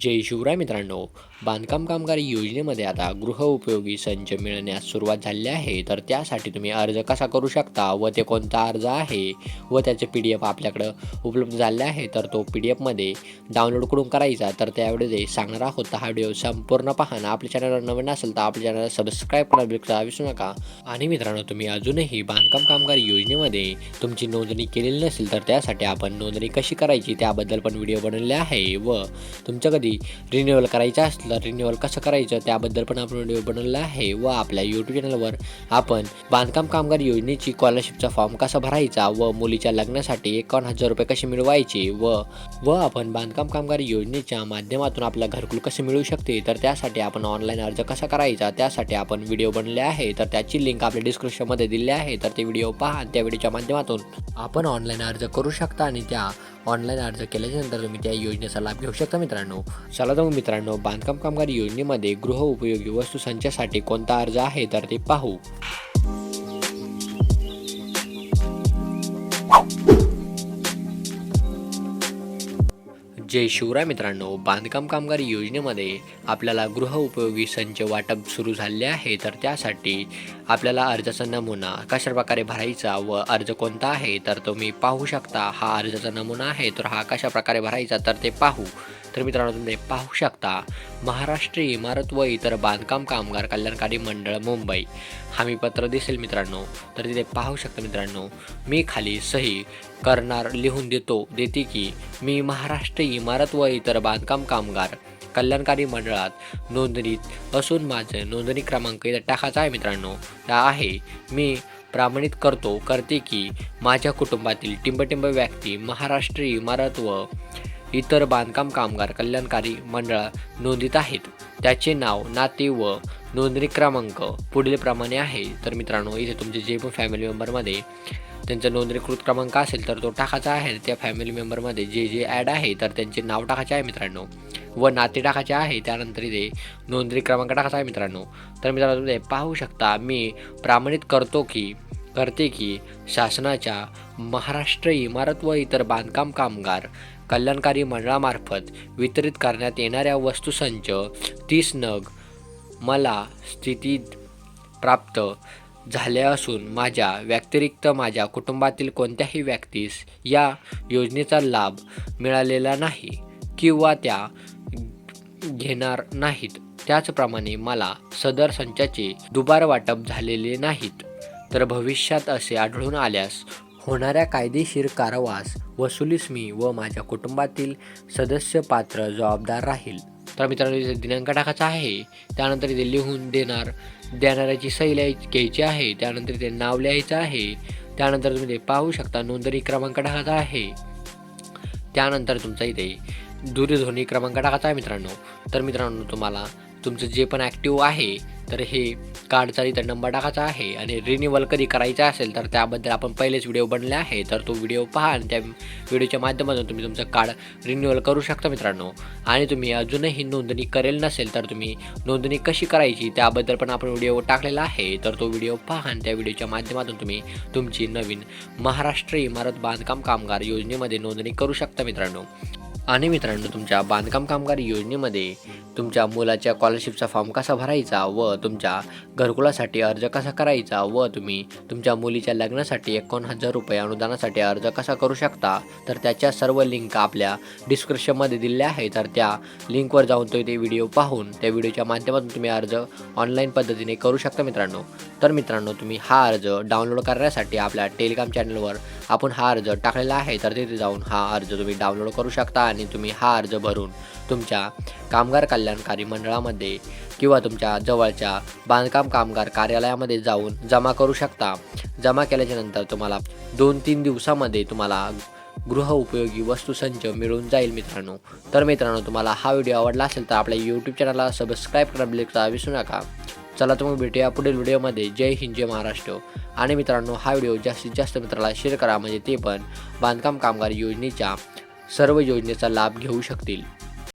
जय शिवराय मित्रांनो. बांधकाम कामगार योजनेमध्ये आता गृहउपयोगी संच मिळण्यास सुरुवात झाली आहे. तर त्यासाठी तुम्ही अर्ज कसा करू शकता व ते कोणता अर्ज आहे व त्याचे पी डी एफ आपल्याकडं उपलब्ध झाले आहे. तर तो पी डी एफमध्ये डाउनलोड करून करायचा. तर त्यावेळी सांगणार आहोत तर हा व्हिडिओ संपूर्ण पाहणं आपल्या चॅनलवर नवीन असेल तर आपल्या चॅनलला सबस्क्राईब करायला बिलकुल विसरू नका. आणि मित्रांनो तुम्ही अजूनही बांधकाम कामगार योजनेमध्ये तुमची नोंदणी केलेली नसेल तर त्यासाठी आपण नोंदणी कशी करायची त्याबद्दल पण व्हिडिओ बनवले आहे व तुमच्याकडे कधी रिन्युअल करायचं असलं रिन्युअल कसं करायचं त्याबद्दल पण आपण व्हिडिओ बनवला आहे व आपल्या यूट्यूब चॅनलवर आपण बांधकाम कामगार योजनेची स्कॉलरशिपचा फॉर्म कसा भरायचा व मुलीच्या लग्नासाठी एकावन्न हजार रुपये कसे मिळवायचे व व आपण बांधकाम कामगार योजनेच्या माध्यमातून आपला घरकुल कसे मिळू शकते? तर त्यासाठी आपण ऑनलाईन अर्ज कसा करायचा? त्यासाठी आपण व्हिडिओ बनले आहे. तर त्याची लिंक आपल्या डिस्क्रिप्शनमध्ये दिली आहे. तर ते व्हिडिओ पहा. त्या व्हिडिओच्या माध्यमातून आपण ऑनलाईन अर्ज करू शकता आणि त्या ऑनलाईन अर्ज केल्याच्यानंतर तुम्ही त्या योजनेचा लाभ घेऊ शकता मित्रांनो. चला तर मित्रांनो बांधकाम कामगार योजनेमध्ये गृह उपयोगी वस्तू संचासाठी कोणता अर्ज आहे तर ते पाहू. जय शिवराय मित्रांनो बांधकाम कामगार योजनेमध्ये आपल्याला गृह उपयोगी संच वाटप सुरू झाले आहे तर त्यासाठी आपल्याला अर्जाचा नमुना कशा प्रकारे भरायचा व अर्ज कोणता आहे तर तुम्ही पाहू शकता. हा अर्जाचा नमुना आहे तर हा कशा प्रकारे भरायचा तर ते पाहू. तर मित्रांनो तुम्ही पाहू शकता महाराष्ट्र इमारत व इतर बांधकाम कामगार कल्याणकारी मंडळ मुंबई. हमीपत्र दिसेल मित्रांनो तर तिथे पाहू शकता मित्रांनो मी खाली सही करणार लिहून देतो देते की मी महाराष्ट्र इमारत व इतर बांधकाम कामगार कल्याणकारी मंडळात नोंदणीत असून माझं नोंदणी क्रमांक इथं टाकायचा आहे मित्रांनो. त्या आहे मी प्रामाणित करतो करते की माझ्या कुटुंबातील टिंबटिंब व्यक्ती महाराष्ट्र इमारत व इतर बांधकाम कामगार कल्याणकारी मंडळ नोंदित आहेत. त्याचे नाव नाते व नोंदणी क्रमांक पुढील प्रमाणे आहे. तर मित्रांनो इथे तुमचे जे पण फॅमिली मेंबरमध्ये त्यांचा नोंदणीकृत क्रमांक असेल तर तो टाकायचा आहे. त्या फॅमिली मेंबरमध्ये जे जे ॲड आहे तर त्यांचे नाव टाकायचे आहे मित्रांनो व नाते टाकायचे आहे. त्यानंतर इथे नोंदणी क्रमांक टाकायचा आहे मित्रांनो. तर मित्रांनो तुम्ही पाहू शकता मी प्रमाणित करतो की करते की शासनाच्या महाराष्ट्र इमारत व इतर बांधकाम कामगार कल्याणकारी मंडळामार्फत वितरित करण्यात येणाऱ्या वस्तूसंच तीस नग मला स्थितीत प्राप्त झाल्या असून माझ्या व्यतिरिक्त माझ्या कुटुंबातील कोणत्याही व्यक्तीस या योजनेचा लाभ मिळालेला नाही किंवा त्या घेणार नाहीत. त्याचप्रमाणे मला सदर संचाचे दुबार वाटप झालेले नाहीत. तर भविष्यात असे आढळून आल्यास होणाऱ्या कायदेशीर कारवास वसुलीस मी व माझ्या कुटुंबातील सदस्य पात्र जबाबदार राहील. तर मित्रांनो दिनांक टाकायचा आहे. त्यानंतर इथे लिहून देणार देणाऱ्याची सही लिहाय घ्यायची आहे. त्यानंतर इथे नाव लिहायचं आहे. त्यानंतर तुम्ही ते पाहू शकता नोंदणी क्रमांक टाकायचा आहे. त्यानंतर तुमचा इथे दूरध्वनी क्रमांक टाकायचा आहे मित्रांनो. तर मित्रांनो तुम्हाला तुमचं जे पण ॲक्टिव्ह आहे तर हे कार्डचा इथं नंबर टाकायचा आहे आणि रिन्युअल कधी करायचा असेल तर त्याबद्दल आपण पहिलेच व्हिडिओ बनले आहे. तर तो व्हिडिओ पहा आणि त्या व्हिडिओच्या माध्यमातून तुम्ही तुमचं कार्ड रिन्युअल करू शकता मित्रांनो. आणि तुम्ही अजूनही नोंदणी करेल नसेल तर तुम्ही नोंदणी कशी करायची त्याबद्दल पण आपण व्हिडिओ टाकलेला आहे. तर तो व्हिडिओ पहा आणि त्या व्हिडिओच्या माध्यमातून तुम्ही तुमची नवीन महाराष्ट्र इमारत बांधकाम कामगार योजनेमध्ये नोंदणी करू शकता मित्रांनो. आणि मित्रांनो तुमच्या बांधकाम कामगार योजनेमध्ये तुमच्या मुलाच्या स्कॉलरशिपचा फॉर्म कसा भरायचा व तुमच्या घरकुलासाठी अर्ज कसा करायचा व तुम्ही तुमच्या मुलीच्या लग्नासाठी एकोण हजार रुपये अनुदानासाठी अर्ज कसा करू शकता? तर त्याच्या सर्व लिंक आपल्या डिस्क्रिप्शनमध्ये दिल्या आहे तर त्या लिंकवर जाऊन तो ते व्हिडिओ पाहून त्या व्हिडिओच्या माध्यमातून तुम्ही अर्ज ऑनलाईन पद्धतीने करू शकता मित्रांनो. तर मित्रांनो तुम्ही हा अर्ज डाउनलोड करण्यासाठी आपल्या टेलिग्राम चॅनलवर आपण हा अर्ज टाकलेला आहे. तर तिथे जाऊन हा अर्ज तुम्ही डाउनलोड करू शकता आणि तुम्ही हा अर्ज भरून तुमच्या कामगार कल्याणकारी मंडळामध्ये किंवा तुमच्या जवळच्या बांधकाम कामगार कार्यालयामध्ये जाऊन जमा करू शकता. जमा केल्याच्यानंतर तुम्हाला दोन तीन दिवसामध्ये तुम्हाला गृह उपयोगी वस्तुसंच मिळून जाईल मित्रांनो. तर मित्रांनो तुम्हाला हा व्हिडिओ आवडला असेल तर आपल्या यूट्यूब चॅनलला सबस्क्राईब करा विसरू नका. चला तुम्ही भेटूया पुढील व्हिडिओमध्ये. जय हिंद जय महाराष्ट्र. आणि मित्रांनो हा व्हिडिओ जास्तीत जास्त मित्राला शेअर करा. म्हणजे ते पण बांधकाम कामगार योजनेच्या सर्व योजनेचा लाभ घेऊ शकतील.